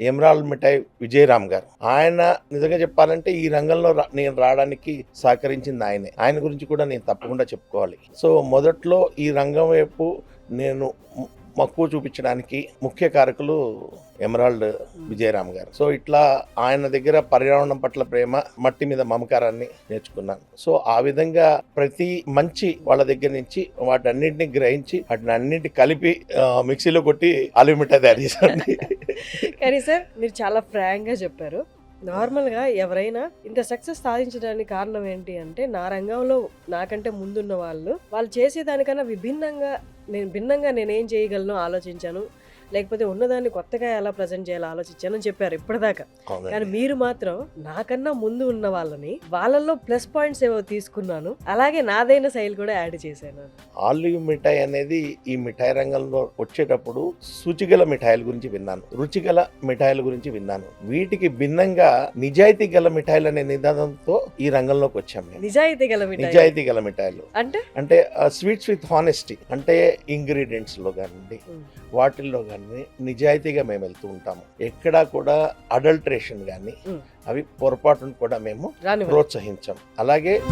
Emerald మిఠాయి విజయరామ్ గారు. ఆయన నిజంగా చెప్పాలంటే ఈ రంగంలో రా- నేను రావడానికి సహకరించింది ఆయనే. ఆయన గురించి కూడా నేను తప్పకుండా చెప్పుకోవాలి. సో మొదట్లో ఈ రంగం వైపు నేను మక్కువ చూపించడానికి ముఖ్య కారకులు ఎమరాల్డ్ విజయరామ్ గారు. సో ఇట్లా ఆయన దగ్గర పర్యావరణం పట్ల ప్రేమ మట్టి మీద మమకారాన్ని నేర్చుకున్నాను. సో ఆ విధంగా ప్రతి మంచి వాళ్ళ దగ్గర నుంచి వాటన్నింటిని గ్రహించి వాటిని అన్నింటి కలిపి మిక్సీలో కొట్టి ఆలు మిఠాయి తయారు చేశాను. కానీ సార్ మీరు చాలా ఫ్రాంక్గా చెప్పారు. నార్మల్గా ఎవరైనా ఇంత సక్సెస్ సాధించడానికి కారణం ఏంటి అంటే నా రంగంలో నాకంటే ముందున్న వాళ్ళు వాళ్ళు చేసేదానికన్నా విభిన్నంగా నేను భిన్నంగా నేనేం చేయగలను ఆలోచించాను. లేకపోతే ఉన్నదాన్ని కొత్తగా ఎలా ప్రజెంట్ చేయాలో ఆలోచించానని చెప్పారు ఇప్పటిదాకా. కానీ మీరు మాత్రం నాకన్నా ముందు ఉన్న వాళ్ళని వాళ్ళల్లో ప్లస్ పాయింట్స్ ఏవో తీసుకున్నాను. అలాగే నాదైన శైలి కూడా యాడ్ చేశాను. ఆలు మిఠాయి అనేది ఈ మిఠాయి రంగంలో వచ్చేటప్పుడు శుచిగల మిఠాయిల గురించి విన్నాను. రుచిగల మిఠాయిల గురించి విన్నాను. వీటికి భిన్నంగా నిజాయితీ గల మిఠాయిలు అనే నినాదంతో ఈ రంగంలోకి వచ్చాం మేము. నిజాయితీ గల నిజాయితీ గల మిఠాయిలు. అంటే? అంటే స్వీట్స్ విత్ హానెస్టీ అంటే ఇంగ్రీడియంట్స్లో కానివ్వండి. వాటిల్లో కానీ నిజాయితీగా మేము వెళ్తూ ఉంటాము. ఎక్కడా కూడా అడల్ట్రేషన్ కానీ. అవి పొరపాటును కూడా మేము ప్రోత్సహించాం. అలాగే